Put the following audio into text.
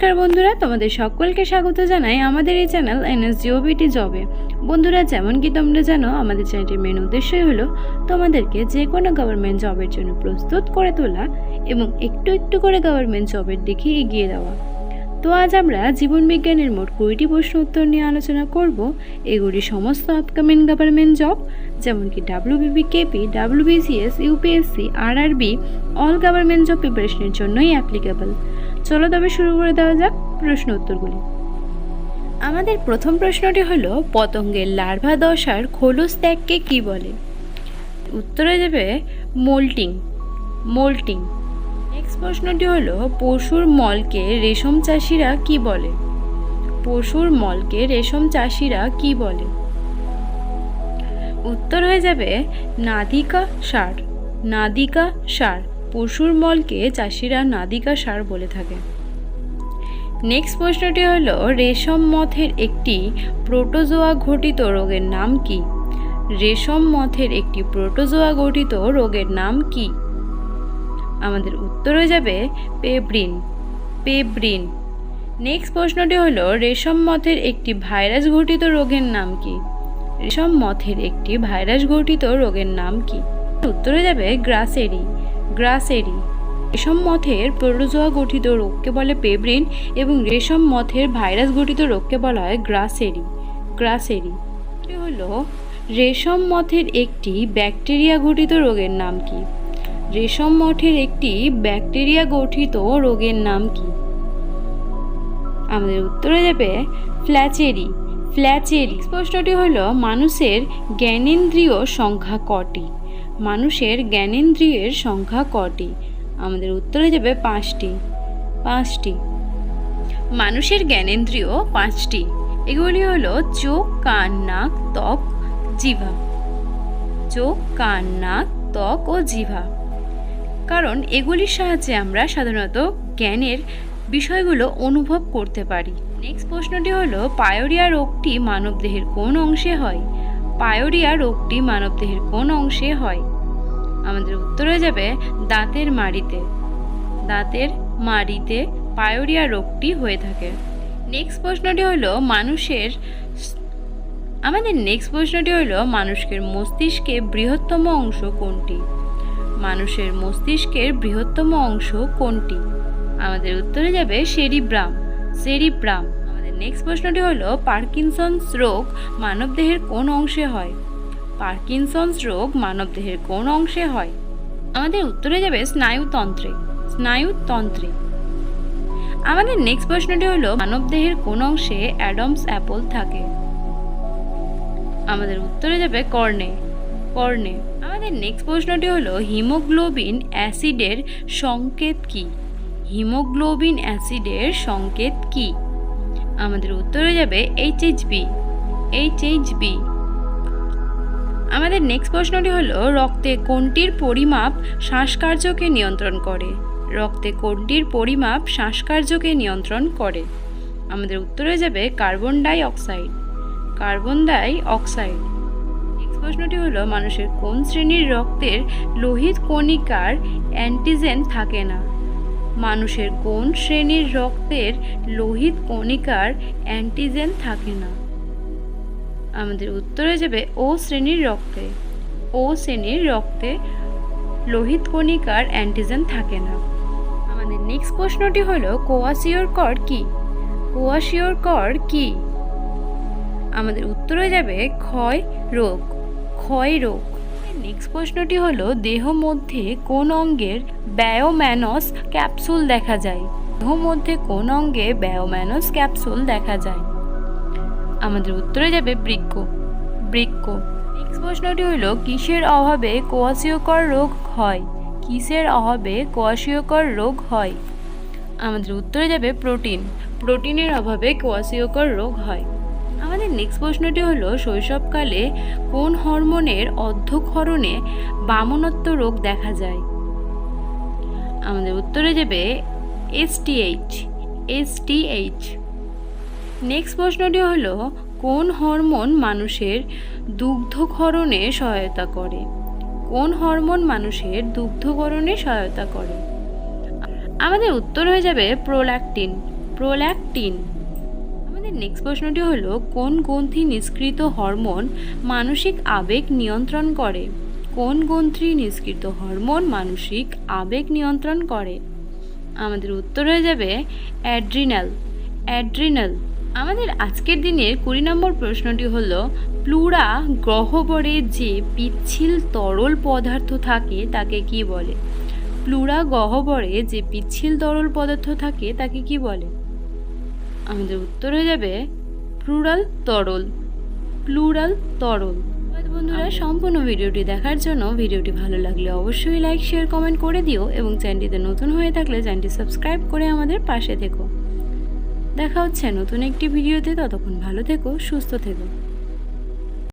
নমস্কার বন্ধুরা, তোমাদের সকলকে স্বাগত জানাই আমাদের এই চ্যানেল এনএসজিওবিটি জবে। বন্ধুরা, যেমন কি তোমরা জানো, আমাদের চ্যানেলটির মেন উদ্দেশ্যই হলো তোমাদেরকে যে কোনো গভর্নমেন্ট জবের জন্য প্রস্তুত করে তোলা এবং একটু একটু করে গভর্নমেন্ট জবের দিকে এগিয়ে দেওয়া। তো আজ আমরা জীবন বিজ্ঞানের মোট কুড়িটি প্রশ্ন উত্তর নিয়ে আলোচনা করব। এগুলি সমস্ত আপকামিং গভর্নমেন্ট জব যেমন কি WBP KP WBCS UPSC RRB all government job প্রিপারেশনের জন্যই অ্যাপ্লিকেবল চলো তবে শুরু করে দেওয়া যাক প্রশ্ন উত্তরগুলি। আমাদের প্রথম প্রশ্নটি হলো, পতঙ্গের লার্ভা দশার খোলস ত্যাগকে কি বলে? উত্তরে দেবে, মোল্টিং মোল্টিং। নেক্সট প্রশ্নটি হলো, পশুর মলকে রেশম চাষিরা কি বলে? পশুর মলকে রেশম চাষিরা কি বলে? উত্তর হয়ে যাবে নাদিকা সার নাদিকা সার। পশুর মলকে চাষিরা নাদিকা সার বলে থাকে। নেক্সট প্রশ্নটি হল, রেশম মথের একটি প্রোটোজোয়া ঘটিত রোগের নাম কি? রেশম মথের একটি প্রোটোজোয়া গঠিত রোগের নাম কি? আমাদের উত্তর হয়ে যাবে পেব্রিন পেব্রিন। নেক্সট প্রশ্নটি হল, রেশম মথের একটি ভাইরাস ঘটিত রোগের নাম কি? রেশম মথের একটি ভাইরাস ঘটিত রোগের নাম কি? উত্তরে যাবে গ্রাসেরি। গ্রাসেরি। রেশম মথের প্রোটোজোয়া গঠিত রোগকে বলে পেব্রিন এবং রেশম মথের ভাইরাস গঠিত রোগকে বলা হয় গ্রাসেরি। গ্রাসেরি এটি হলো রেশম মথের একটি ব্যাকটেরিয়া গঠিত রোগের নাম কি? রেশম মঠের একটি ব্যাকটেরিয়া গঠিত রোগের নাম কি? আমাদের উত্তরে দেবে ফ্ল্যাচেরি। ফ্ল্যাচেরি প্রশ্নটি হলো, মানুষের জ্ঞানেন্দ্রিয় সংখ্যা কটি? মানুষের জ্ঞানেন্দ্রিয়ের সংখ্যা কটি? আমাদের উত্তরে যাবে পাঁচটি। পাঁচটি। মানুষের জ্ঞানেন্দ্রিয় পাঁচটি। এগুলি হলো চোখ, কান, নাক, ত্বক জিভা চোখ, কান, নাক, ত্বক ও জিভা কারণ এগুলির সাহায্যে আমরা সাধারণত জ্ঞানের বিষয়গুলো অনুভব করতে পারি। নেক্সট প্রশ্নটি হলো, পায়োরিয়া রোগটি মানবদেহের কোন অংশে হয়? পায়োরিয়া রোগটি মানবদেহের কোন অংশে হয়? আমাদের উত্তর হয়ে যাবে দাঁতের মাড়িতে। দাঁতের মাড়িতে পায়োরিয়া রোগটি হয়ে থাকে। নেক্সট প্রশ্নটি হলো মানুষের আমাদের নেক্সট প্রশ্নটি হলো মানুষের মস্তিষ্কে বৃহত্তম অংশ কোনটি? মানুষের মস্তিষ্কের বৃহত্তম অংশ কোনটি? আমাদের উত্তরে যাবে সেরিব্রাম। সেরিব্রাম। নেক্সট প্রশ্নটি হলো পার্কিনসন্স রোগ মানবদেহের কোন অংশে হয়? পার্কিনসন্স রোগ মানবদেহের কোন অংশে হয়? আমাদের উত্তরে যাবে স্নায়ুতন্ত্রে। স্নায়ুতন্ত্রে। আমাদের নেক্সট প্রশ্নটি হলো, মানবদেহের কোন অংশে অ্যাডমস অ্যাপল থাকে? আমাদের উত্তরে যাবে কর্ণে। কর্ণে। আমাদের নেক্সট প্রশ্নটি হলো, হিমোগ্লোবিন অ্যাসিডের সংকেত কি? হিমোগ্লোবিন অ্যাসিডের সংকেত কি? আমাদের উত্তরে যাবে H H B H H B আমাদের নেক্সট প্রশ্নটি হলো, রক্তে কোনটির পরিমাপ শ্বাসকার্যকে নিয়ন্ত্রণ করে? রক্তে কোনটির পরিমাপ শ্বাসকার্যকে নিয়ন্ত্রণ করে? আমাদের উত্তরে যাবে carbon dioxide carbon dioxide next প্রশ্নটি হলো, মানুষের কোন শ্রেণির রক্তের লোহিত কণিকার অ্যান্টিজেন থাকে না? মানুষের কোন শ্রেণির রক্তের লোহিত কণিকার অ্যান্টিজেন থাকে না। আমাদের উত্তরে যাবে ও শ্রেণির রক্তে। ও শ্রেণির রক্তে লোহিত কণিকার অ্যান্টিজেন থাকে না। আমাদের নেক্সট প্রশ্নটি হলো, কোয়াশিওর কর কি? কোয়াশিওর কর কি? আমাদের উত্তরে যাবে ক্ষয় রোগ। ক্ষয় রোগ। নেক্সট প্রশ্নটি হলো, দেহ মধ্যে কোন অঙ্গের ব্যায়োম্যানস ক্যাপসুল দেখা যায়? দেহ মধ্যে কোন অঙ্গে ব্যায়োম্যানস ক্যাপসুল দেখা যায়? আমাদের উত্তরে যাবে বৃক্ক। বৃক্ক। নেক্সট প্রশ্নটি হলো, কিসের অভাবে কোয়াশিওকর রোগ হয়? কিসের অভাবে কোয়াশিওকর রোগ হয়? আমাদের উত্তরে যাবে প্রোটিন। প্রোটিনের অভাবে কোয়াশিওকর রোগ হয়। আমাদের নেক্সট প্রশ্নটি হলো, শৈশবকালে কোন হরমোনের অর্ধক্ষরণে বামনত্ব রোগ দেখা যায়? আমাদের উত্তরে যাবে এসটিএইচ এসটিএইচ নেক্সট প্রশ্নটি হলো, কোন হরমোন মানুষের দুগ্ধক্ষরণে সহায়তা করে? কোন হরমোন মানুষের দুগ্ধকরণে সহায়তা করে? আমাদের উত্তর হয়ে যাবে প্রোল্যাকটিন। প্রোল্যাকটিন। আমাদের নেক্সট প্রশ্নটি হলো, কোন গ্রন্থি নিষ্কৃত হরমোন মানসিক আবেগ নিয়ন্ত্রণ করে? কোন গ্রন্থি নিষ্কৃত হরমোন মানসিক আবেগ নিয়ন্ত্রণ করে? আমাদের উত্তর হয়ে যাবে অ্যাড্রিনাল। অ্যাড্রিনাল। আমাদের আজকের দিনের কুড়ি নম্বর প্রশ্নটি হলো, প্লুরা গহ্বরে যে পিচ্ছিল তরল পদার্থ থাকে তাকে কি বলে? প্লুরা গহ্বরে যে পিচ্ছিল তরল পদার্থ থাকে তাকে কি বলে? আমাদের উত্তর হয়ে যাবে প্লুরাল তরল প্লুরাল তরল। বন্ধুরা সম্পূর্ণ ভিডিওটি দেখার জন্য ভিডিওটি ভালো লাগলে অবশ্যই লাইক শেয়ার কমেন্ট করে দিও এবং চ্যানেলটিতে নতুন হয়ে থাকলে চ্যানেলটি সাবস্ক্রাইব করে আমাদের পাশে থেকো। দেখা হচ্ছে নতুন একটি ভিডিওতে ততক্ষণ ভালো থেকো সুস্থ থেকো।